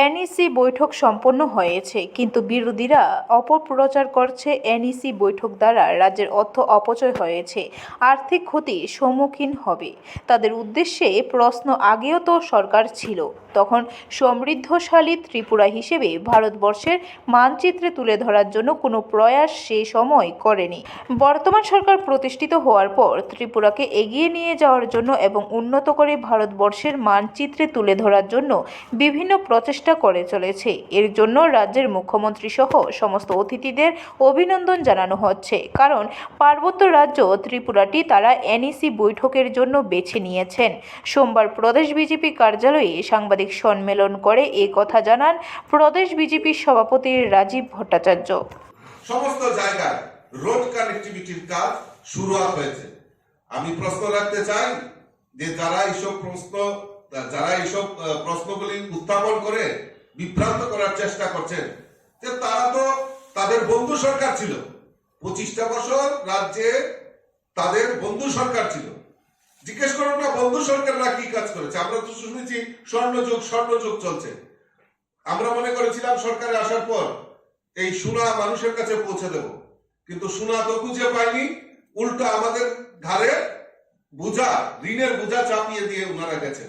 NEC বৈঠক সম্পন্ন হয়েছে, কিন্তু বিরোধীরা অপপ্রচার করছে এনইসি বৈঠক দ্বারা রাজ্যের অর্থ অপচয় হয়েছে, আর্থিক ক্ষতির সম্মুখীন হবে। তাদের উদ্দেশ্যে প্রশ্ন আগেও তো সরকার ছিল, তখন সমৃদ্ধশালী ত্রিপুরা হিসেবে ভারতবর্ষের মানচিত্রে তুলে ধরার জন্য কোনো প্রয়াস সে সময় করেনি। বর্তমান সরকার প্রতিষ্ঠিত হওয়ার পর ত্রিপুরাকে এগিয়ে নিয়ে যাওয়ার জন্য এবং উন্নত করে ভারতবর্ষের মানচিত্রে তুলে ধরার জন্য বিভিন্ন প্রচেষ্টা করে চলেছে। এর জন্য রাজ্যের মুখ্যমন্ত্রী সহ সমস্ত অতিথিদের অভিনন্দন জানানো হচ্ছে। কারণ পার্বত্য রাজ্য ত্রিপুরাটি তারা এনইসি বৈঠকের জন্য বেছে নিয়েছেন। সোমবার প্রদেশ বিজেপি কার্যালয়ে সাংবাদিক সম্মেলন করে এ কথা জানান প্রদেশ বিজেপির সভাপতি রাজীব ভট্টাচার্য। সমস্ত জায়গায় রোড কানেক্টিভিটির কাজ শুরু হয়েছে। আমি প্রশ্ন রাখতে চাই যে যারা এইসব প্রশ্ন যারা এইসব প্রশ্নগুলি উত্থাপন করে বিভ্রান্ত করার চেষ্টা করছেন, যে তারা তো তাদের বন্ধু সরকার ছিল। পঁচিশটা বছর রাজ্যে তাদের বন্ধু সরকার ছিল। জিজ্ঞেস করুন না, বন্ধু সরকাররা কি কাজ করেছে? আমরা তো শুনেছি স্বর্ণযুগ স্বর্ণযুগ চলছে। আমরা মনে করেছিলাম সরকারে আসার পর এই সোনা মানুষের কাছে পৌঁছে দেব। কিন্তু সোনা তো খুঁজে পাইনি, উল্টো আমাদের ঘাড়ে বোঝা, ঋণের বোঝা চাপিয়ে দিয়ে ওনারা গেছেন।